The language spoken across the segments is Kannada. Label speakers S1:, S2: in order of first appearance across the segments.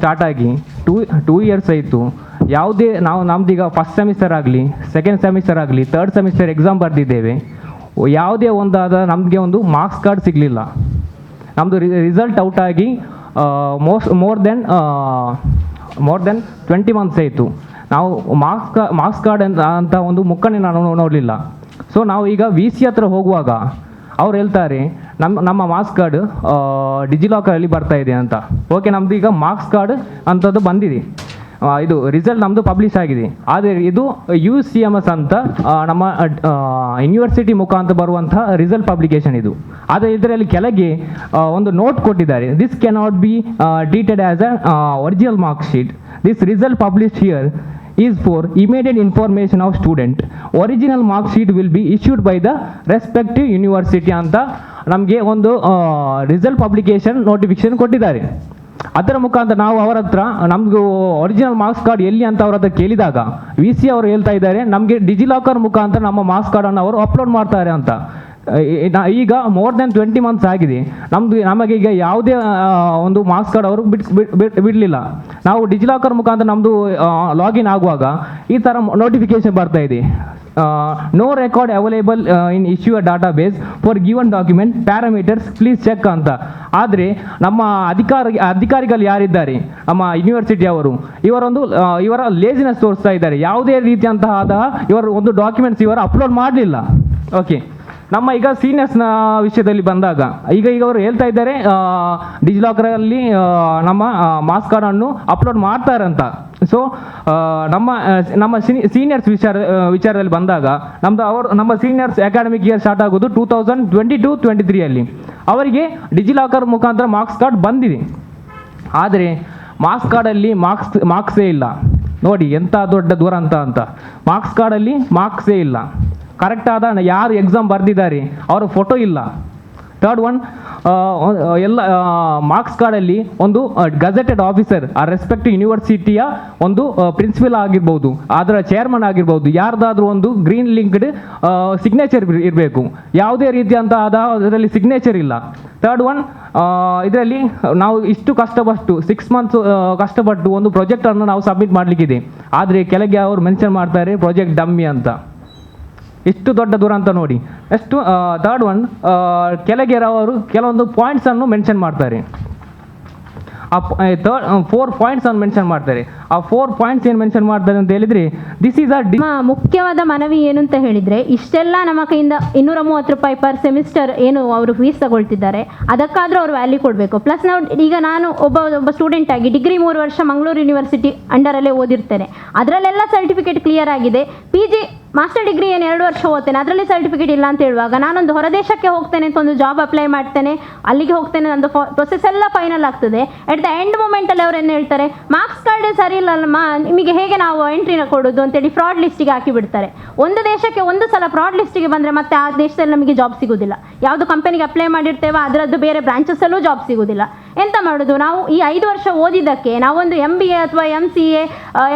S1: ಸ್ಟಾರ್ಟ್ ಆಗಿ ಟೂ ಟೂ ಇಯರ್ಸ್ ಆಯಿತು. ಯಾವುದೇ ನಾವು ನಮ್ದೀಗ ಫಸ್ಟ್ ಸೆಮಿಸ್ಟರ್ ಆಗಲಿ ಸೆಕೆಂಡ್ ಸೆಮಿಸ್ಟರ್ ಆಗಲಿ ತರ್ಡ್ ಸೆಮಿಸ್ಟರ್ ಎಕ್ಸಾಮ್ ಬರೆದಿದ್ದೇವೆ. ಯಾವುದೇ ಒಂದಾದ ನಮಗೆ ಒಂದು ಮಾರ್ಕ್ಸ್ ಕಾರ್ಡ್ ಸಿಗಲಿಲ್ಲ. ನಮ್ಮದು ರಿಸಲ್ಟ್ ಔಟ್ ಆಗಿ most more than more than twenty months ಆಯಿತು. ನಾವು ಮಾರ್ಕ್ಸ್ ಕಾ ಮಾರ್ಕ್ಸ್ ಕಾರ್ಡ್ ಅಂತ ಅಂತ ಒಂದು ಮುಖನೇ ನಾನು ನೋಡಲಿಲ್ಲ. ಸೊ ನಾವು ಈಗ ವಿ ಸಿ ಹತ್ರ ಹೋಗುವಾಗ, ಅವ್ರು ಹೇಳ್ತಾರೆ ನಮ್ಮ ನಮ್ಮ ಮಾರ್ಕ್ಸ್ ಕಾರ್ಡ್ ಡಿಜಿಲಾಕರಲ್ಲಿ ಬರ್ತಾ ಇದೆ ಅಂತ. ಓಕೆ ನಮ್ಮದು ಈಗ ಮಾರ್ಕ್ಸ್ ಕಾರ್ಡ್ ಅಂಥದ್ದು ಬಂದಿದೆ. ಇದು ರಿಸಲ್ಟ್ ನಮ್ಮದು ಪಬ್ಲಿಷ್ ಆಗಿದೆ. ಆದರೆ ಇದು ಯು ಸಿ ಎಂ ಎಸ್ ಅಂತ ನಮ್ಮ ಯೂನಿವರ್ಸಿಟಿ ಮುಖಾಂತರ ಬರುವಂಥ ರಿಸಲ್ಟ್ ಪಬ್ಲಿಕೇಶನ್ ಇದು. ಆದರೆ ಇದರಲ್ಲಿ ಕೆಳಗೆ ಒಂದು ನೋಟ್ ಕೊಟ್ಟಿದ್ದಾರೆ. This cannot be ಡೀಟೆಡ್ as a original mark sheet this result publish here is for immediate information of student original mark sheet will be issued by the respective university ಅಂತ ನಮಗೆ ಒಂದು ರಿಸಲ್ಟ್ ಪಬ್ಲಿಕೇಶನ್ ನೋಟಿಫಿಕೇಶನ್ ಕೊಟ್ಟಿದ್ದಾರೆ. ಅದರ ಮುಖಾಂತರ ನಾವು ಅವರ ಹತ್ರ, ನಮಗೂ ಒರಿಜಿನಲ್ ಮಾರ್ಕ್ಸ್ ಕಾರ್ಡ್ ಎಲ್ಲಿ ಅಂತ ಅವ್ರ ಹತ್ರ ಕೇಳಿದಾಗ ವಿ ಸಿ ಅವರು ಹೇಳ್ತಾ ಇದ್ದಾರೆ, ನಮಗೆ ಡಿಜಿಲಾಕರ್ ಮುಖಾಂತರ ನಮ್ಮ ಮಾರ್ಕ್ಸ್ ಕಾರ್ಡನ್ನು ಅವರು ಅಪ್ಲೋಡ್ ಮಾಡ್ತಾರೆ ಅಂತ. ಈಗ ಮೋರ್ ದೆನ್ ಟ್ವೆಂಟಿ ಮಂತ್ಸ್ ಆಗಿದೆ. ನಮ್ದು ನಮಗೆ ಈಗ ಯಾವುದೇ ಒಂದು ಮಾರ್ಕ್ಸ್ ಕಾರ್ಡ್ ಅವರು ಬಿಡ್ ಬಿಡ್- ಬಿಡ್- ಬಿಡಲಿಲ್ಲ. ನಾವು ಡಿಜಿಲಾಕರ್ ಮುಖಾಂತರ ನಮ್ಮದು ಲಾಗಿನ್ ಆಗುವಾಗ ಈ ಥರ ನೋಟಿಫಿಕೇಶನ್ ಬರ್ತಾ ಇದೆ. No record available in issue database for given document parameters please check ಅಂತ. ಆದರೆ ನಮ್ಮ ಅಧಿಕಾರಿ, ಅಧಿಕಾರಿಗಳು ಯಾರಿದ್ದಾರೆ? ನಮ್ಮ ಯೂನಿವರ್ಸಿಟಿ ಅವರು. ಇವರೊಂದು ಇವರ ಲೇಜಿನೆಸ್ ತೋರಿಸ್ತಾ ಇದ್ದಾರೆ. ಯಾವುದೇ ರೀತಿಯಂತಹ ಇವರ ಒಂದು ಡಾಕ್ಯುಮೆಂಟ್ಸ್ ಇವರು ಅಪ್ಲೋಡ್ ಮಾಡಲಿಲ್ಲ. ಓಕೆ ನಮ್ಮ ಈಗ ಸೀನಿಯರ್ಸ್ನ ವಿಷಯದಲ್ಲಿ ಬಂದಾಗ, ಈಗ ಈಗ ಅವರು ಹೇಳ್ತಾ ಇದ್ದಾರೆ ಡಿಜಿಲಾಕರಲ್ಲಿ ನಮ್ಮ ಮಾಸ್ ಕಾರ್ಡನ್ನು ಅಪ್ಲೋಡ್ ಮಾಡ್ತಾರಂತ. ಸೊ ನಮ್ಮ ನಮ್ಮ ಸೀನಿಯರ್ಸ್ ವಿಚಾರ ವಿಚಾರದಲ್ಲಿ ಬಂದಾಗ, ನಮ್ದು ಅವರು, ನಮ್ಮ ಸೀನಿಯರ್ಸ್ ಅಕಾಡೆಮಿಕ್ ಇಯರ್ ಸ್ಟಾರ್ಟ್ ಆಗೋದು two thousand twenty two twenty ತ್ರೀಯಲ್ಲಿ ಅವರಿಗೆ ಡಿಜಿಲಾಕರ್ ಮುಖಾಂತರ ಮಾರ್ಕ್ಸ್ ಕಾರ್ಡ್ ಬಂದಿದೆ. ಆದರೆ ಮಾರ್ಕ್ಸ್ ಕಾರ್ಡಲ್ಲಿ ಮಾರ್ಕ್ಸ್ ಮಾರ್ಕ್ಸೇ ಇಲ್ಲ. ನೋಡಿ ಎಂಥ ದೊಡ್ಡ ದುರಂತ ಅಂತ. ಮಾರ್ಕ್ಸ್ ಕಾರ್ಡಲ್ಲಿ ಮಾರ್ಕ್ಸೇ ಇಲ್ಲ. ಕರೆಕ್ಟ್ ಆದ ಯಾರು ಎಕ್ಸಾಮ್ ಬರೆದಿದ್ದಾರೆ, ಅವರ ಫೋಟೋ ಇಲ್ಲ. ಥರ್ಡ್ ಒನ್ ಎಲ್ಲ ಮಾರ್ಕ್ಸ್ ಕಾರ್ಡಲ್ಲಿ ಒಂದು ಗಜೆಟೆಡ್ ಆಫೀಸರ್ ಆ ರೆಸ್ಪೆಕ್ಟ್ ಯೂನಿವರ್ಸಿಟಿಯ ಒಂದು ಪ್ರಿನ್ಸಿಪಲ್ ಆಗಿರ್ಬೋದು, ಅದರ ಚೇರ್ಮನ್ ಆಗಿರ್ಬೋದು, ಯಾರ್ದಾದ್ರೂ ಒಂದು ಗ್ರೀನ್ ಲಿಂಕ್ಡ್ ಸಿಗ್ನೇಚರ್ ಇರಬೇಕು. ಯಾವುದೇ ರೀತಿಯಂತ ಆದ ಅದರಲ್ಲಿ ಸಿಗ್ನೇಚರ್ ಇಲ್ಲ. ಥರ್ಡ್ ಒನ್ ಇದರಲ್ಲಿ ನಾವು ಇಷ್ಟು ಕಷ್ಟಪಟ್ಟು ಸಿಕ್ಸ್ ಮಂತ್ಸ್ ಕಷ್ಟಪಟ್ಟು ಒಂದು ಪ್ರೊಜೆಕ್ಟನ್ನು ನಾವು ಸಬ್ಮಿಟ್ ಮಾಡಲಿಕ್ಕಿದೆ. ಆದರೆ ಕೆಳಗೆ ಅವರು ಮೆನ್ಷನ್ ಮಾಡ್ತಾರೆ ಪ್ರಾಜೆಕ್ಟ್ ಡಮ್ಮಿ ಅಂತ. ಇಷ್ಟು ದೊಡ್ಡ ದುರಂತ ನೋಡಿ. ನೆಕ್ಸ್ಟ್ ಥರ್ಡ್ ಒನ್ ಕೆಳಗೆ ಅವರು ಕೆಲವೊಂದು ಪಾಯಿಂಟ್ಸನ್ನು ಮೆನ್ಷನ್ ಮಾಡ್ತಾರೆ. ಆ ಥರ್ಡ್ ಫೋರ್ ಪಾಯಿಂಟ್ಸ್ ಅನ್ನು ಮೆನ್ಷನ್ ಮಾಡ್ತಾರೆ. ಆ ಫೋರ್ ಪಾಯಿಂಟ್ಸ್ ಏನು ಮೆನ್ಷನ್ ಮಾಡ್ತಾರೆ ಅಂತ ಹೇಳಿದ್ರೆ ದಿಸ್ ಈಸ್ ಅ
S2: ಮುಖ್ಯವಾದ ಮನವಿ ಏನು ಅಂತ ಹೇಳಿದ್ರೆ, ಇಷ್ಟೆಲ್ಲ ನಮ್ಮ ಕೈಯಿಂದ ಇನ್ನೂರ ಮೂವತ್ತು ರೂಪಾಯಿ ಪರ್ ಸೆಮಿಸ್ಟರ್ ಏನು ಅವರು ಫೀಸ್ ತಗೊಳ್ತಿದ್ದಾರೆ, ಅದಕ್ಕಾದರೂ ಅವ್ರು ವ್ಯಾಲ್ಯೂ ಕೊಡಬೇಕು. ಪ್ಲಸ್ ನಾವು ಈಗ ನಾನು ಒಬ್ಬ ಒಬ್ಬ ಸ್ಟೂಡೆಂಟ್ ಆಗಿ ಡಿಗ್ರಿ ಮೂರು ವರ್ಷ ಮಂಗಳೂರು ಯೂನಿವರ್ಸಿಟಿ ಅಂಡರಲ್ಲೇ ಓದಿರ್ತೇನೆ. ಅದರಲ್ಲೆಲ್ಲ ಸರ್ಟಿಫಿಕೇಟ್ ಕ್ಲಿಯರ್ ಆಗಿದೆ. ಪಿ ಜಿ ಮಾಸ್ಟರ್ ಡಿಗ್ರಿ ಏನು ಎರಡು ವರ್ಷ ಓದ್ತೇನೆ, ಅದರಲ್ಲಿ ಸರ್ಟಿಫಿಕೇಟ್ ಇಲ್ಲ ಅಂತ ಹೇಳುವಾಗ ನಾನೊಂದು ಹೊರದೇಶಕ್ಕೆ ಹೋಗ್ತೇನೆ ಅಂತ ಒಂದು ಜಾಬ್ ಅಪ್ಲೈ ಮಾಡ್ತೇನೆ, ಅಲ್ಲಿಗೆ ಹೋಗ್ತೇನೆ, ನಂದು ಪ್ರೊಸೆಸ್ ಎಲ್ಲ ಫೈನಲ್ ಆಗ್ತದೆ. ಎಟ್ ದ ಎಂಡ್ ಮೂಮೆಂಟಲ್ಲಿ ಅವ್ರು ಏನು ಹೇಳ್ತಾರೆ ಮಾರ್ಕ್ಸ್ ಕಾರ್ಡ್ ಸರಿ ಇಲ್ಲಲ್ಲಮ್ಮ ನಿಮಗೆ ಹೇಗೆ ನಾವು ಎಂಟ್ರಿನ ಕೊಡೋದು? ಅಂತೇಳಿ ಫ್ರಾಡ್ ಲಿಸ್ಟಿಗೆ ಹಾಕಿ ಬಿಡ್ತಾರೆ. ಒಂದು ದೇಶಕ್ಕೆ ಒಂದು ಸಲ ಫ್ರಾಡ್ ಲಿಸ್ಟಿಗೆ ಬಂದರೆ ಮತ್ತೆ ಆ ದೇಶದಲ್ಲಿ ನಮಗೆ ಜಾಬ್ ಸಿಗೋದಿಲ್ಲ. ಯಾವುದು ಕಂಪನಿಗೆ ಅಪ್ಲೈ ಮಾಡಿರ್ತೇವೆ, ಅದರದ್ದು ಬೇರೆ ಬ್ರಾಂಚಸ್ಸಲ್ಲೂ ಜಾಬ್ ಸಿಗೋದಿಲ್ಲ. ಎಂತ ಮಾಡೋದು? ನಾವು ಈ ಐದು ವರ್ಷ ಓದಿದ್ದಕ್ಕೆ ನಾವೊಂದು ಎಂ ಬಿ ಎ ಅಥವಾ M C A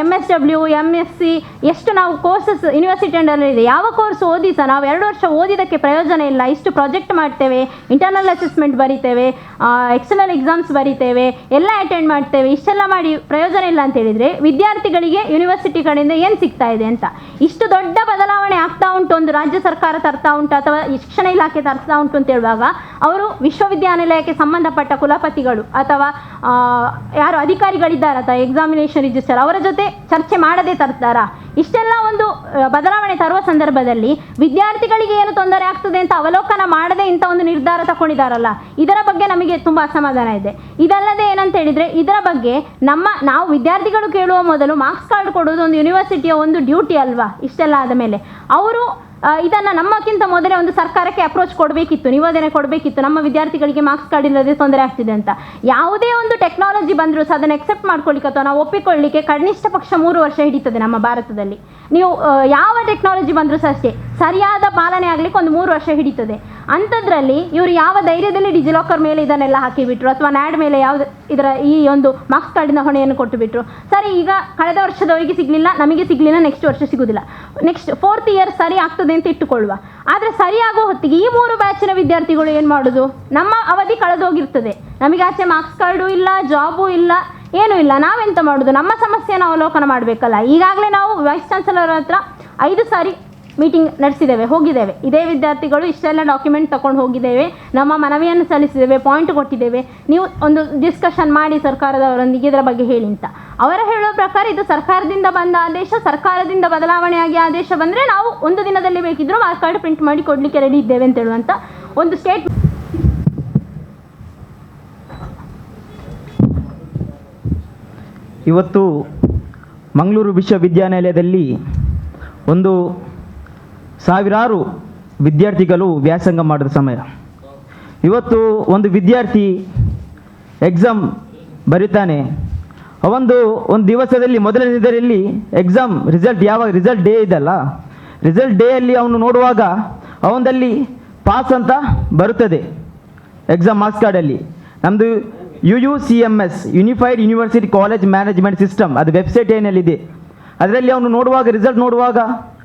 S2: M S W M S C ಎಷ್ಟು ನಾವು ಕೋರ್ಸಸ್ ಯೂನಿವರ್ಸಿಟಿ ಅಂಡರ್ ಇದೆ. ಯಾವ ಕೋರ್ಸ್ ಓದಿ ಸಹ ನಾವು ಎರಡು ವರ್ಷ ಓದಿದ್ದಕ್ಕೆ ಪ್ರಯೋಜನ ಇಲ್ಲ. ಇಷ್ಟು ಪ್ರಾಜೆಕ್ಟ್ ಮಾಡ್ತೇವೆ ಇಂಟರ್ನಲ್ ಅಸೆಸ್ಮೆಂಟ್ ಬರಿತೇವೆ ಎಕ್ಸ್ಟರ್ನಲ್ ಎಕ್ಸಾಮ್ಸ್ ಬರಿತೇವೆ, ಎಲ್ಲ ಅಟೆಂಡ್ ಮಾಡ್ತೇವೆ. ಇಷ್ಟೆಲ್ಲ ಮಾಡಿ ಪ್ರಯೋಜನ ಇಲ್ಲ ಅಂತ ಹೇಳಿದರೆ ವಿದ್ಯಾರ್ಥಿಗಳಿಗೆ ಯೂನಿವರ್ಸಿಟಿ ಕಡೆಯಿಂದ ಏನು ಸಿಗ್ತಾ ಇದೆ ಅಂತ? ಇಷ್ಟು ದೊಡ್ಡ ಬದಲಾವಣೆ ಆಗ್ತಾ ಉಂಟು ಒಂದು ರಾಜ್ಯ ಸರ್ಕಾರ ತರ್ತಾ ಉಂಟು ಅಥವಾ ಶಿಕ್ಷಣ ಇಲಾಖೆ ತರ್ತಾ ಉಂಟು ಅಂತ ಹೇಳುವಾಗ, ಅವರು ವಿಶ್ವವಿದ್ಯಾನಿಲಯಕ್ಕೆ ಸಂಬಂಧಪಟ್ಟ ಕುಲಪತಿಗಳು ಅಥವಾ ಯಾರು ಅಧಿಕಾರಿಗಳಿದ್ದಾರೆ ಅಥವಾ ಎಕ್ಸಾಮಿನೇಷನ್ ರಿಜಿಸ್ಟರ್ ಅವರ ಜೊತೆ ಚರ್ಚೆ ಮಾಡದೆ ತರ್ತಾರಾ? ಇಷ್ಟೆಲ್ಲ ಒಂದು ಬದಲಾವಣೆ ತರುವ ಸಂದರ್ಭದಲ್ಲಿ ವಿದ್ಯಾರ್ಥಿಗಳಿಗೆ ಏನು ತೊಂದರೆ ಆಗ್ತದೆ ಅಂತ ಅವಲೋಕನ ಮಾಡದೆ ಇಂಥ ಒಂದು ನಿರ್ಧಾರ ತಗೊಂಡಿದ್ದಾರಲ್ಲ ಇದರ ಬಗ್ಗೆ ನಮಗೆ ತುಂಬ ಅಸಮಾಧಾನ ಇದೆ. ಇದಲ್ಲದೆ ಏನಂತ ಹೇಳಿದರೆ, ಇದರ ಬಗ್ಗೆ ನಮ್ಮ, ನಾವು ವಿದ್ಯಾರ್ಥಿಗಳು ಕೇಳುವ ಮೊದಲು ಮಾರ್ಕ್ಸ್ ಕಾರ್ಡ್ ಕೊಡೋದು ಒಂದು ಯೂನಿವರ್ಸಿಟಿಯ ಒಂದು ಡ್ಯೂಟಿ ಅಲ್ವಾ? ಇಷ್ಟೆಲ್ಲ ಆದ ಮೇಲೆ. ಅವರು ಇದನ್ನ ನಮ್ಮಕ್ಕಿಂತ ಮೊದಲೇ ಒಂದು ಸರ್ಕಾರಕ್ಕೆ ಅಪ್ರೋಚ್ ಕೊಡಬೇಕಿತ್ತು, ನಿವೇದನೆ ಕೊಡಬೇಕಿತ್ತು. ನಮ್ಮ ವಿದ್ಯಾರ್ಥಿಗಳಿಗೆ ಮಾರ್ಕ್ಸ್ ಕಾರ್ಡ್ ಇಲ್ಲದೆ ತೊಂದರೆ ಆಗ್ತಿದೆ ಅಂತ. ಯಾವುದೇ ಒಂದು ಟೆಕ್ನಾಲಜಿ ಬಂದರೂ ಸಹ ಅದನ್ನು ಎಕ್ಸೆಪ್ಟ್ ಮಾಡ್ಕೊಳ್ಳಿಕ್ಕೆ ಅಥವಾ ನಾವು ಒಪ್ಪಿಕೊಳ್ಳಿಕ್ಕೆ ಕನಿಷ್ಠ ಪಕ್ಷ ಮೂರು ವರ್ಷ ಹಿಡಿತದೆ ನಮ್ಮ ಭಾರತದಲ್ಲಿ. ನೀವು ಯಾವ ಟೆಕ್ನಾಲಜಿ ಬಂದರೂ ಸಹ ಅಷ್ಟೇ, ಸರಿಯಾದ ಪಾಲನೆ ಆಗಲಿಕ್ಕೆ ಒಂದು ಮೂರು ವರ್ಷ ಹಿಡಿತದೆ. ಅಂಥದ್ರಲ್ಲಿ ಇವರು ಯಾವ ಧೈರ್ಯದಲ್ಲಿ ಡಿಜಿಲಾಕರ್ ಮೇಲೆ ಇದನ್ನೆಲ್ಲ ಹಾಕಿಬಿಟ್ರು? ಅಥವಾ ನ್ಯಾಡ್ ಮೇಲೆ ಯಾವುದು ಇದರ ಈ ಒಂದು ಮಾರ್ಕ್ಸ್ ಕಾರ್ಡಿನ ಹೊಣೆಯನ್ನು ಕೊಟ್ಟು ಬಿಟ್ರು ಸರಿ, ಈಗ ಕಳೆದ ವರ್ಷದವರಿಗೆ ಸಿಗಲಿಲ್ಲ, ನಮಗೆ ಸಿಗಲಿಲ್ಲ, ನೆಕ್ಸ್ಟ್ ವರ್ಷ ಸಿಗೋದಿಲ್ಲ. ನೆಕ್ಸ್ಟ್ ಫೋರ್ತ್ ಇಯರ್ ಸರಿ ಆಗ್ತದೆ ಅಂತ ಇಟ್ಟುಕೊಳ್ಳುವ. ಆದರೆ ಸರಿಯಾಗೋ ಹೊತ್ತಿಗೆ ಈ ಮೂರು ಬ್ಯಾಚಿನ ವಿದ್ಯಾರ್ಥಿಗಳು ಏನು ಮಾಡೋದು? ನಮ್ಮ ಅವಧಿ ಕಳೆದೋಗಿರ್ತದೆ. ನಮಗೆ ಆಚೆ ಮಾರ್ಕ್ಸ್ ಕಾರ್ಡು ಇಲ್ಲ, ಜಾಬು ಇಲ್ಲ, ಏನೂ ಇಲ್ಲ. ನಾವೆಂತ ಮಾಡೋದು? ನಮ್ಮ ಸಮಸ್ಯೆಯನ್ನು ಅವಲೋಕನ ಮಾಡಬೇಕಲ್ಲ. ಈಗಾಗಲೇ ನಾವು ವೈಸ್ ಚಾನ್ಸಲರ್ ಹತ್ರ ಐದು ಸಾರಿ ಮೀಟಿಂಗ್ ನಡೆಸಿದ್ದೇವೆ, ಹೋಗಿದ್ದೇವೆ. ಇದೇ ವಿದ್ಯಾರ್ಥಿಗಳು ಇಷ್ಟೆಲ್ಲ ಡಾಕ್ಯುಮೆಂಟ್ ತಗೊಂಡು ಹೋಗಿದ್ದೇವೆ, ನಮ್ಮ ಮನವಿಯನ್ನು ಸಲ್ಲಿಸಿದ್ದೇವೆ ಪಾಯಿಂಟ್ ಕೊಟ್ಟಿದ್ದೇವೆ. ನೀವು ಒಂದು ಡಿಸ್ಕಷನ್ ಮಾಡಿ ಸರ್ಕಾರದವರೊಂದಿಗೆ ಇದರ ಬಗ್ಗೆ ಹೇಳಿ ಅಂತ. ಅವರ ಹೇಳೋ ಪ್ರಕಾರ ಇದು ಸರ್ಕಾರದಿಂದ ಬಂದ ಆದೇಶ, ಸರ್ಕಾರದಿಂದ ಬದಲಾವಣೆಯಾಗಿ ಆದೇಶ ಬಂದರೆ ನಾವು ಒಂದು ದಿನದಲ್ಲಿ ಬೇಕಿದ್ದರೂ ಆ ಕಾರ್ಡ್ ಪ್ರಿಂಟ್ ಮಾಡಿ ಕೊಡಲಿಕ್ಕೆ ರೆಡಿ ಇದ್ದೇವೆ ಅಂತ ಹೇಳುವಂಥ ಒಂದು ಸ್ಟೇಟ್
S3: ಇವತ್ತು ಮಂಗಳೂರು ವಿಶ್ವವಿದ್ಯಾನಿಲಯದಲ್ಲಿ ಒಂದು ಸಾವಿರಾರು ವಿದ್ಯಾರ್ಥಿಗಳು ವ್ಯಾಸಂಗ ಮಾಡಿದ ಸಮಯ. ಇವತ್ತು ಒಂದು ವಿದ್ಯಾರ್ಥಿ ಎಕ್ಸಾಮ್ ಬರೀತಾನೆ. ಅವೊಂದು ಒಂದು ದಿವಸದಲ್ಲಿ ಮೊದಲನೇದರಲ್ಲಿ ಎಕ್ಸಾಮ್ ರಿಸಲ್ಟ್ ಯಾವಾಗ ರಿಸಲ್ಟ್ ಡೇ ಇದಲ್ಲ. ರಿಸಲ್ಟ್ ಡೇಯಲ್ಲಿ ಅವನು ನೋಡುವಾಗ ಅವನದಲ್ಲಿ ಪಾಸ್ ಅಂತ ಬರುತ್ತದೆ ಎಕ್ಸಾಮ್ ಮಾರ್ಕ್ಸ್ ಕಾರ್ಡಲ್ಲಿ ನಮ್ಮದು U U C M S unified university college management system ಅದು ವೆಬ್ಸೈಟ್ ಏನಲ್ಲಿದೆ. ಅದರಲ್ಲಿ ಅವನು ನೋಡುವಾಗ ರಿಸಲ್ಟ್ ನೋಡುವಾಗ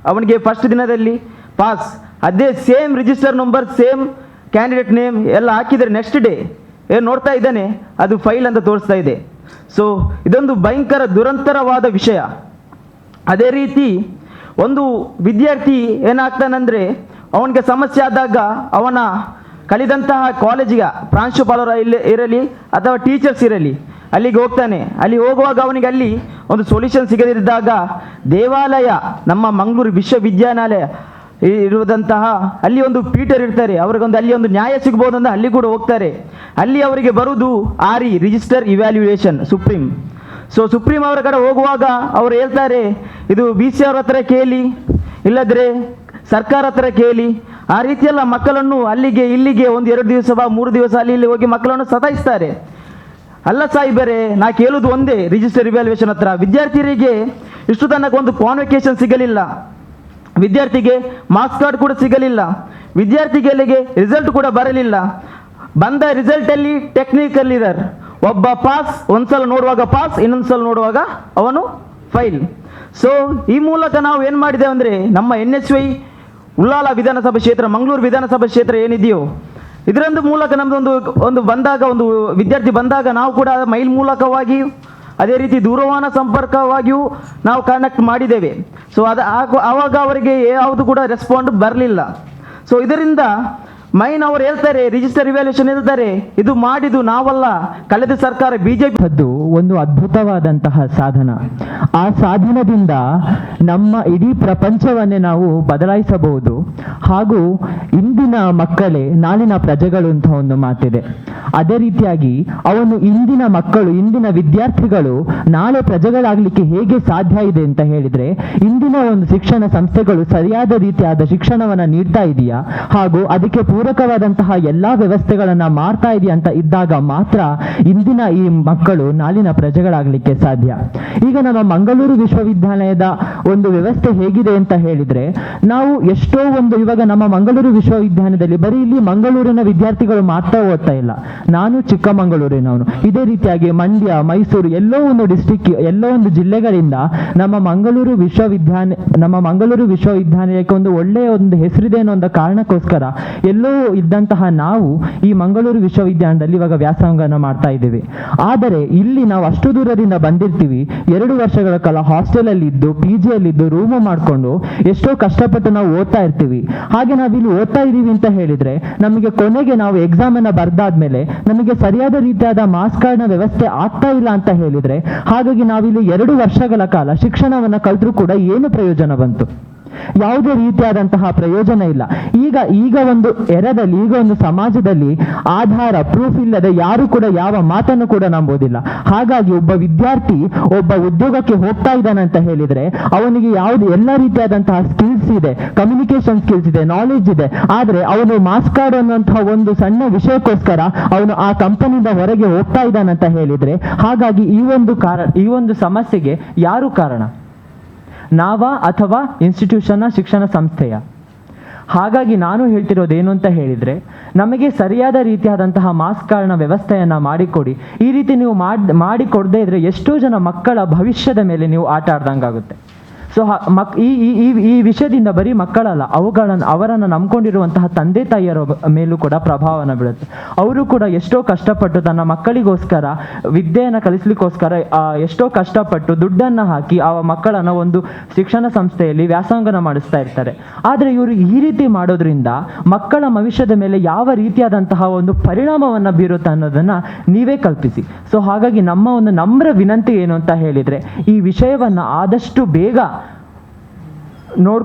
S3: ಅವನಿಗೆ ಫಸ್ಟ್ ದಿನದಲ್ಲಿ ಪಾಸ್ ಅದೇ same register number same candidate name ಎಲ್ಲ ಹಾಕಿದರೆ ನೆಕ್ಸ್ಟ್ ಡೇ ಏನು ನೋಡ್ತಾ ಇದ್ದಾನೆ? ಅದು ಫೈಲ್ ಅಂತ ತೋರಿಸ್ತಾ ಇದೆ. ಸೊ ಇದೊಂದು ಭಯಂಕರ ದುರಂತರವಾದ ವಿಷಯ. ಅದೇ ರೀತಿ ಒಂದು ವಿದ್ಯಾರ್ಥಿ ಏನಾಗ್ತಾನಂದರೆ, ಅವನಿಗೆ ಸಮಸ್ಯೆ ಆದಾಗ ಅವನ ಕಲಿದಂತಹ ಕಾಲೇಜಿಗೆ ಪ್ರಾಂಶುಪಾಲರ ಇಲ್ಲಿ ಇರಲಿ ಅಥವಾ ಟೀಚರ್ಸ್ ಇರಲಿ, ಅಲ್ಲಿಗೆ ಹೋಗ್ತಾನೆ. ಅಲ್ಲಿ ಹೋಗುವಾಗ ಅವನಿಗೆ ಅಲ್ಲಿ ಒಂದು ಸೊಲ್ಯೂಷನ್ ಸಿಗದಿದ್ದಾಗ ದೇವಾಲಯ, ನಮ್ಮ ಮಂಗಳೂರು ವಿಶ್ವವಿದ್ಯಾನಿಲಯ ಇರುವುದಂತಹ ಅಲ್ಲಿ ಒಂದು ಪೀಟರ್ ಇರ್ತಾರೆ. ಅವ್ರಿಗೊಂದು ಅಲ್ಲಿ ಒಂದು ನ್ಯಾಯ ಸಿಗ್ಬೋದು ಅಂತ ಅಲ್ಲಿ ಕೂಡ ಹೋಗ್ತಾರೆ. ಅಲ್ಲಿ ಅವರಿಗೆ ಬರುವುದು ಆರಿ register evaluation supreme so supreme ಅವರ ಕಡೆ ಹೋಗುವಾಗ ಅವರು ಹೇಳ್ತಾರೆ, ಇದು ಬಿ ಸಿ ಅವ್ರ ಹತ್ರ ಕೇಳಿ, ಇಲ್ಲದ್ರೆ ಸರ್ಕಾರ ಹತ್ರ ಕೇಳಿ. ಆ ರೀತಿಯೆಲ್ಲ ಮಕ್ಕಳನ್ನು ಅಲ್ಲಿಗೆ ಇಲ್ಲಿಗೆ ಒಂದು ಎರಡು ದಿವಸ ಮೂರು ದಿವಸ ಅಲ್ಲಿ ಇಲ್ಲಿ ಹೋಗಿ ಮಕ್ಕಳನ್ನು ಸತಾಯಿಸ್ತಾರೆ. ಅಲ್ಲ ಸಾಹಿಬರೇ ನಾ ಕೇಳುವುದು ಒಂದೇ ರಿಜಿಸ್ಟರ್ ಇವ್ಯಾಲ್ಯೂಯೇಷನ್ ಹತ್ರ. ವಿದ್ಯಾರ್ಥಿಗಳಿಗೆ ಇಷ್ಟು ತನಕ ಒಂದು ಕಾನ್ವೆಕೇಶನ್ ಸಿಗಲಿಲ್ಲ. ವಿದ್ಯಾರ್ಥಿಗೆ ಮಾರ್ಕ್ಸ್ ಕಾರ್ಡ್ ಕೂಡ ಸಿಗಲಿಲ್ಲ. ವಿದ್ಯಾರ್ಥಿಗಳಿಗೆ ರಿಸಲ್ಟ್ ಕೂಡ ಬರಲಿಲ್ಲ. ಬಂದ ರಿಸಲ್ಟಲ್ಲಿ ಟೆಕ್ನಿಕಲ್ ಇರರ್ ಒಬ್ಬ ಪಾಸ್ ಒಂದ್ಸಲ ನೋಡುವಾಗ ಪಾಸ್ ಇನ್ನೊಂದ್ಸಲ ನೋಡುವಾಗ ಅವನು ಫೈಲ್ ಸೊ ಈ ಮೂಲಕ ನಾವು ಏನು ಮಾಡಿದೆ ಅಂದರೆ ನಮ್ಮ ಎನ್ ಎಸ್ ವೈ ಉಳ್ಳಾಲ ವಿಧಾನಸಭಾ ಕ್ಷೇತ್ರ, ಮಂಗಳೂರು ವಿಧಾನಸಭಾ ಕ್ಷೇತ್ರ ಏನಿದೆಯೋ ಇದರೊಂದು ಮೂಲಕ ನಮ್ಮದೊಂದು ಒಂದು ಬಂದಾಗ, ಒಂದು ವಿದ್ಯಾರ್ಥಿ ಬಂದಾಗ ನಾವು ಕೂಡ ಮೈಲ್ ಮೂಲಕವಾಗಿ ಅದೇ ರೀತಿ ದೂರವಾಣ ಸಂಪರ್ಕವಾಗಿಯೂ ನಾವು ಕನೆಕ್ಟ್ ಮಾಡಿದ್ದೇವೆ. ಸೊ ಅದು ಆವಾಗ ಅವರಿಗೆ ಯಾವುದು ಕೂಡ ರೆಸ್ಪಾಂಡ್ ಬರಲಿಲ್ಲ. ಸೊ ಇದರಿಂದ ಮೈನ್ ಅವರು ಹೇಳ್ತಾರೆ ರಿಜಿಸ್ಟರ್ ರಿವ್ಯಾಲ್ಯೂಷನ್ ಹೇಳ್ತಾರೆ, ಇದು ಮಾಡಿದ್ದು ನಾವಲ್ಲ, ಕಳೆದ ಸರ್ಕಾರ ಬಿಜೆಪಿ
S4: ಒಂದು ಅದ್ಭುತವಾದಂತಹ ಸಾಧನ. ಆ ಸಾಧನದಿಂದ ನಮ್ಮ ಇಡೀ ಪ್ರಪಂಚವನ್ನೇ ನಾವು ಬದಲಾಯಿಸಬಹುದು. ಹಾಗೂ ಇಂದಿನ ಮಕ್ಕಳೇ ನಾಳಿನ ಪ್ರಜೆಗಳು ಅಂತ ಒಂದು ಮಾತಿದೆ. ಅದೇ ರೀತಿಯಾಗಿ ಅವನು ಇಂದಿನ ಮಕ್ಕಳು, ಇಂದಿನ ವಿದ್ಯಾರ್ಥಿಗಳು ನಾಳೆ ಪ್ರಜೆಗಳಾಗಲಿಕ್ಕೆ ಹೇಗೆ ಸಾಧ್ಯ ಇದೆ ಅಂತ ಹೇಳಿದ್ರೆ, ಇಂದಿನ ಒಂದು ಶಿಕ್ಷಣ ಸಂಸ್ಥೆಗಳು ಸರಿಯಾದ ರೀತಿಯಾದ ಶಿಕ್ಷಣವನ್ನು ನೀಡ್ತಾ ಇದೆಯಾ? ಹಾಗೂ ಅದಕ್ಕೆ ಪೂರಕವಾದಂತಹ ಎಲ್ಲಾ ವ್ಯವಸ್ಥೆಗಳನ್ನ ಮಾಡ್ತಾ ಇದೆಯಾ ಅಂತ ಇದ್ದಾಗ ಮಾತ್ರ ಇಂದಿನ ಈ ಮಕ್ಕಳು ನಾಳಿನ ಪ್ರಜೆಗಳಾಗಲಿಕ್ಕೆ ಸಾಧ್ಯ. ಈಗ ನಮ್ಮ ಮಂಗಳೂರು ವಿಶ್ವವಿದ್ಯಾಲಯದ ಒಂದು ವ್ಯವಸ್ಥೆ ಹೇಗಿದೆ ಅಂತ ಹೇಳಿದ್ರೆ, ನಾವು ಎಷ್ಟೋ ಒಂದು ಇವಾಗ ನಮ್ಮ ಮಂಗಳೂರು ವಿಶ್ವವಿದ್ಯಾಲಯದಲ್ಲಿ ಬರೀ ಇಲ್ಲಿ ಮಂಗಳೂರಿನ ವಿದ್ಯಾರ್ಥಿಗಳು ಮಾತ್ರ ಓದ್ತಾ ಇಲ್ಲ. ನಾನು ಚಿಕ್ಕಮಂಗಳೂರಿನವನು. ಇದೇ ರೀತಿಯಾಗಿ ಮಂಡ್ಯ, ಮೈಸೂರು ಎಲ್ಲೋ ಒಂದು ಡಿಸ್ಟಿಕ್ ಎಲ್ಲೋ ಒಂದು ಜಿಲ್ಲೆಗಳಿಂದ ನಮ್ಮ ಮಂಗಳೂರು ವಿಶ್ವವಿದ್ಯಾನಿ, ನಮ್ಮ ಮಂಗಳೂರು ವಿಶ್ವವಿದ್ಯಾನಿಲಯಕ್ಕೆ ಒಂದು ಒಳ್ಳೆಯ ಒಂದು ಹೆಸರಿದೆ ಅನ್ನೋ ಒಂದು ಕಾರಣಕ್ಕೋಸ್ಕರ ಎಲ್ಲೋ ಇದ್ದಂತಹ ನಾವು ಈ ಮಂಗಳೂರು ವಿಶ್ವವಿದ್ಯಾಲಯದಲ್ಲಿ ಇವಾಗ ವ್ಯಾಸಂಗನ ಮಾಡ್ತಾ ಇದ್ದೇವೆ. ಆದರೆ ಇಲ್ಲಿ ನಾವು ಅಷ್ಟು ದೂರದಿಂದ ಬಂದಿರ್ತೀವಿ. ಎರಡು ವರ್ಷಗಳ ಕಾಲ ಹಾಸ್ಟೆಲ್ ಅಲ್ಲಿ ಇದ್ದು ಪಿ ಜಿಯಲ್ಲಿದ್ದು ರೂಮು ಮಾಡಿಕೊಂಡು ಎಷ್ಟೋ ಕಷ್ಟಪಟ್ಟು ನಾವು ಓದ್ತಾ ಇರ್ತೀವಿ. ಹಾಗೆ ನಾವು ಇಲ್ಲಿ ಓದ್ತಾ ಇದೀವಿ ಅಂತ ಹೇಳಿದ್ರೆ ನಮಗೆ ಕೊನೆಗೆ ನಾವು ಎಕ್ಸಾಮ್ ಅನ್ನ ಬರ್ದಾದ್ಮೇಲೆ ನಮಗೆ ಸರಿಯಾದ ರೀತಿಯಾದ ಮಾರ್ಕ್ಸ್ ಕಾರ್ಡ್ನ ವ್ಯವಸ್ಥೆ ಆಗ್ತಾ ಇಲ್ಲ ಅಂತ ಹೇಳಿದ್ರೆ ಹಾಗಾಗಿ ನಾವಿಲ್ಲಿ ಎರಡು ವರ್ಷಗಳ ಕಾಲ ಶಿಕ್ಷಣವನ್ನ ಕಲ್ತ್ರೂ ಕೂಡ ಏನು ಪ್ರಯೋಜನ ಬಂತು? ಯಾವುದೇ ರೀತಿಯಾದಂತಹ ಪ್ರಯೋಜನ ಇಲ್ಲ. ಈಗ ಈಗ ಒಂದು ಎರದಲ್ಲಿ ಈಗ ಒಂದು ಸಮಾಜದಲ್ಲಿ ಆಧಾರ ಪ್ರೂಫ್ ಇಲ್ಲದೆ ಯಾರು ಕೂಡ ಯಾವ ಮಾತನ್ನು ಕೂಡ ನಂಬೋದಿಲ್ಲ. ಹಾಗಾಗಿ ಒಬ್ಬ ವಿದ್ಯಾರ್ಥಿ ಒಬ್ಬ ಉದ್ಯೋಗಕ್ಕೆ ಹೋಗ್ತಾ ಇದ್ದಾನೆ ಅಂತ ಹೇಳಿದ್ರೆ, ಅವನಿಗೆ ಯಾವ್ದು ಎಲ್ಲ ರೀತಿಯಾದಂತಹ ಸ್ಕಿಲ್ಸ್ ಇದೆ ಕಮ್ಯುನಿಕೇಶನ್ ಸ್ಕಿಲ್ಸ್ ಇದೆ ನಾಲೆಜ್ ಇದೆ, ಆದ್ರೆ ಅವನು ಮಾಸ್ಕ್ ಕಾರ್ಡ್ ಅನ್ನುವಂತಹ ಒಂದು ಸಣ್ಣ ವಿಷಯಕ್ಕೋಸ್ಕರ ಅವನು ಆ ಕಂಪನಿಯಿಂದ ಹೊರಗೆ ಹೋಗ್ತಾ ಇದ್ದಾನಂತ ಹೇಳಿದ್ರೆ, ಹಾಗಾಗಿ ಈ ಒಂದು ಕಾರಣ, ಈ ಒಂದು ಸಮಸ್ಯೆಗೆ ಯಾರು ಕಾರಣ? ನಾವ ಅಥವಾ ಇನ್ಸ್ಟಿಟ್ಯೂಷನ್ನ ಶಿಕ್ಷಣ ಸಂಸ್ಥೆಯ. ಹಾಗಾಗಿ ನಾನು ಹೇಳ್ತಿರೋದು ಏನು ಅಂತ ಹೇಳಿದರೆ, ನಮಗೆ ಸರಿಯಾದ ರೀತಿಯಾದಂತಹ ಮಾಸ್ಕ್ಗಳನ್ನ ವ್ಯವಸ್ಥೆಯನ್ನ ಮಾಡಿಕೊಡಿ. ಈ ರೀತಿ ನೀವು ಮಾಡಿ, ಮಾಡಿಕೊಡದೇ ಇದ್ದರೆ ಎಷ್ಟೋ ಜನ ಮಕ್ಕಳ ಭವಿಷ್ಯದ ಮೇಲೆ ನೀವು ಆಟ ಆಡ್ದಂಗಾಗುತ್ತೆ. ಸೊ ಮಕ್, ಈ, ಈ- ಈ ವಿಷಯದಿಂದ ಬರೀ ಮಕ್ಕಳಲ್ಲ, ಅವುಗಳನ್ನು, ಅವರನ್ನು ನಂಬ್ಕೊಂಡಿರುವಂತಹ ತಂದೆ ತಾಯಿಯರ ಮೇಲೂ ಕೂಡ ಪ್ರಭಾವನ ಬೀಳುತ್ತೆ. ಅವರು ಕೂಡ ಎಷ್ಟೋ ಕಷ್ಟಪಟ್ಟು ತನ್ನ ಮಕ್ಕಳಿಗೋಸ್ಕರ, ವಿದ್ಯೆಯನ್ನು ಕಲಿಸ್ಲಿಕ್ಕೋಸ್ಕರ ಎಷ್ಟೋ ಕಷ್ಟಪಟ್ಟು ದುಡ್ಡನ್ನು ಹಾಕಿ ಆ ಮಕ್ಕಳನ್ನು ಒಂದು ಶಿಕ್ಷಣ ಸಂಸ್ಥೆಯಲ್ಲಿ ವ್ಯಾಸಂಗನ ಮಾಡಿಸ್ತಾ ಇರ್ತಾರೆ. ಆದರೆ ಇವರು ಈ ರೀತಿ ಮಾಡೋದ್ರಿಂದ ಮಕ್ಕಳ ಭವಿಷ್ಯದ ಮೇಲೆ ಯಾವ ರೀತಿಯಾದಂತಹ ಒಂದು ಪರಿಣಾಮವನ್ನು ಬೀರುತ್ತೆ ಅನ್ನೋದನ್ನು ನೀವೇ ಕಲ್ಪಿಸಿ. ಸೊ ಹಾಗಾಗಿ ನಮ್ಮ ಒಂದು ನಮ್ರ ವಿನಂತಿ ಏನು ಅಂತ ಹೇಳಿದರೆ, ಈ ವಿಷಯವನ್ನು ಆದಷ್ಟು ಬೇಗ নোট